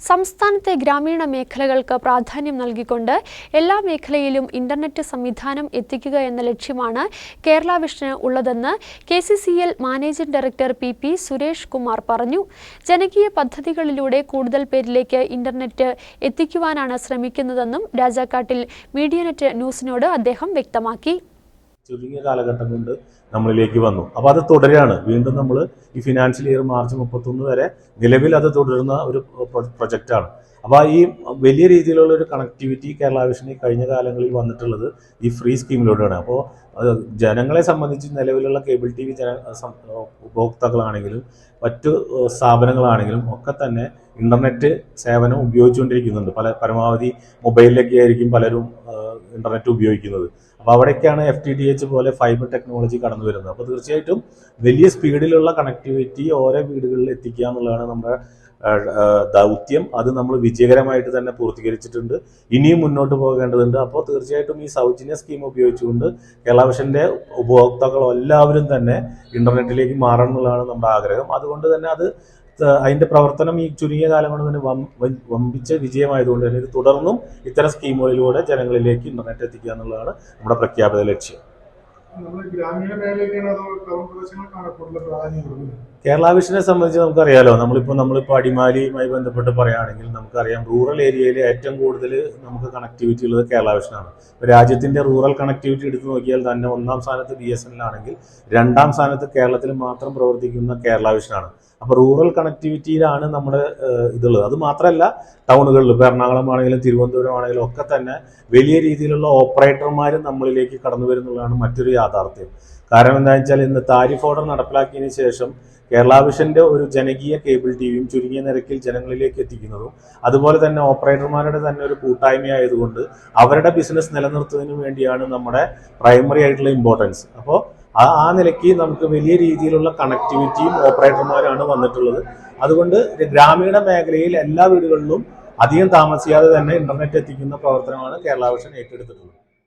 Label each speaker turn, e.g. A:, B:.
A: സംസ്ഥാനത്തെ ഗ്രാമീണ മേഖലകൾക്ക് പ്രാധാന്യം നൽകിക്കൊണ്ട് എല്ലാ മേഖലയിലും ഇന്റർനെറ്റ് സംവിധാനം എത്തിക്കുക എന്ന ലക്ഷ്യമാണ് കേരള വിഷന് ഉള്ളതെന്ന് K C C L managing director P P Suresh Kumar പറഞ്ഞു. ജനകീയ പദ്ധതികളിലൂടെ കൂടുതൽ പേരിലേക്ക് ഇന്റർനെറ്റ് എത്തിക്കുവാനാണ് ശ്രമിക്കുന്നതെന്നും രാജാക്കാട്ടിൽ മീഡിയനെറ്റ് ന്യൂസിനോട് അദ്ദേഹം വ്യക്തമാക്കി.
B: ചുരുങ്ങിയ കാലഘട്ടം കൊണ്ട് നമ്മളിലേക്ക് വന്നു. അപ്പോൾ അത് തുടരുകയാണ് വീണ്ടും നമ്മൾ ഈ ഫിനാൻഷ്യൽ ഇയർ മാർച്ച് മുപ്പത്തൊന്ന് വരെ നിലവിൽ അത് തുടരുന്ന ഒരു പ്രൊജക്റ്റാണ് അപ്പോൾ ഈ വലിയ രീതിയിലുള്ള ഒരു കണക്ടിവിറ്റി കേരള വിഷന് കഴിഞ്ഞ കാലങ്ങളിൽ വന്നിട്ടുള്ളത് ഈ ഫ്രീ സ്കീമിലൂടെയാണ് അപ്പോൾ ജനങ്ങളെ സംബന്ധിച്ച് നിലവിലുള്ള കേബിൾ ടി വി ജന ഉപഭോക്താക്കളാണെങ്കിലും മറ്റു സ്ഥാപനങ്ങളാണെങ്കിലും ഒക്കെ തന്നെ ഇന്റർനെറ്റ് സേവനം ഉപയോഗിച്ചുകൊണ്ടിരിക്കുന്നുണ്ട്. പല പരമാവധി മൊബൈലിലൊക്കെ ആയിരിക്കും പലരും ഇന്റർനെറ്റ് ഉപയോഗിക്കുന്നത്. അപ്പോൾ അവിടേക്കാണ് എഫ് ടി ഡി എച്ച് പോലെ ഫൈബർ ടെക്നോളജി കടന്നു വരുന്നത്. അപ്പോൾ തീർച്ചയായിട്ടും വലിയ സ്പീഡിലുള്ള കണക്ടിവിറ്റി ഓരോ വീടുകളിൽ എത്തിക്കുക എന്നുള്ളതാണ് നമ്മുടെ ദൗത്യം. അത് നമ്മൾ വിജയകരമായിട്ട് തന്നെ പൂർത്തീകരിച്ചിട്ടുണ്ട്. ഇനിയും മുന്നോട്ട് പോകേണ്ടതുണ്ട്. അപ്പോൾ തീർച്ചയായിട്ടും ഈ സൗജന്യ സ്കീം ഉപയോഗിച്ചുകൊണ്ട് കേരള വിഷന്റെ ഉപഭോക്താക്കൾ എല്ലാവരും തന്നെ ഇന്റർനെറ്റിലേക്ക് മാറണം എന്നുള്ളതാണ് നമ്മുടെ ആഗ്രഹം. അതുകൊണ്ട് തന്നെ അത് അതിന്റെ പ്രവർത്തനം ഈ ചുരുങ്ങിയ കാലം കൊണ്ട് തന്നെ വമ്പിച്ച വിജയമായതുകൊണ്ട് തന്നെ ഇത് തുടർന്നും ഇത്തരം സ്കീമുകളിലൂടെ ജനങ്ങളിലേക്ക് ഇന്റർനെറ്റ് എത്തിക്കുക എന്നുള്ളതാണ് നമ്മുടെ പ്രഖ്യാപിത ലക്ഷ്യം. കേരള വിഷനെ സംബന്ധിച്ച് നമുക്കറിയാലോ നമ്മളിപ്പോൾ നമ്മളിപ്പോൾ അടിമാലിയുമായി ബന്ധപ്പെട്ട് പറയുകയാണെങ്കിൽ നമുക്കറിയാം റൂറൽ ഏരിയയിൽ ഏറ്റവും കൂടുതൽ നമുക്ക് കണക്ടിവിറ്റി ഉള്ളത് കേരള വിഷനാണ് രാജ്യത്തിന്റെ റൂറൽ കണക്ടിവിറ്റി എടുത്തു നോക്കിയാൽ തന്നെ ഒന്നാം സ്ഥാനത്ത് ബി എസ് എൻ ആണെങ്കിൽ രണ്ടാം സ്ഥാനത്ത് കേരളത്തിൽ മാത്രം പ്രവർത്തിക്കുന്ന കേരള വിഷനാണ് അപ്പോൾ റൂറൽ കണക്ടിവിറ്റിയിലാണ് നമ്മുടെ ഇതുള്ളത്. അത് മാത്രമല്ല ടൗണുകളിൽ ഇപ്പോൾ എറണാകുളം ആണെങ്കിലും തിരുവനന്തപുരം ആണെങ്കിലും ഒക്കെ തന്നെ വലിയ രീതിയിലുള്ള ഓപ്പറേറ്റർമാർ നമ്മളിലേക്ക് കടന്നു വരുന്നുള്ളതാണ് മറ്റൊരു യാഥാർത്ഥ്യം. കാരണം എന്താ വെച്ചാൽ ഇന്ന് താരിഫ് ഓർഡർ നടപ്പിലാക്കിയതിന് ശേഷം കേരള വിഷന്റെ ഒരു ജനകീയ കേബിൾ ടി വിയും ചുരുങ്ങിയ നിരക്കിൽ ജനങ്ങളിലേക്ക് എത്തിക്കുന്നതും അതുപോലെ തന്നെ ഓപ്പറേറ്റർമാരുടെ തന്നെ ഒരു കൂട്ടായ്മയായതുകൊണ്ട് അവരുടെ ബിസിനസ് നിലനിർത്തുന്നതിന് വേണ്ടിയാണ് നമ്മുടെ പ്രൈമറി ആയിട്ടുള്ള ഇമ്പോർട്ടൻസ് അപ്പോൾ ആ ആ നിലയ്ക്ക് നമുക്ക് വലിയ രീതിയിലുള്ള കണക്ടിവിറ്റിയും ഓപ്പറേറ്റർമാരാണ് വന്നിട്ടുള്ളത്. അതുകൊണ്ട് ഗ്രാമീണ മേഖലയിൽ എല്ലാ വീടുകളിലും അധികം താമസിയാതെ തന്നെ ഇന്റർനെറ്റ് എത്തിക്കുന്ന പ്രവർത്തനമാണ് കേരള വിഷൻ ഏറ്റെടുത്തിട്ടുള്ളത്.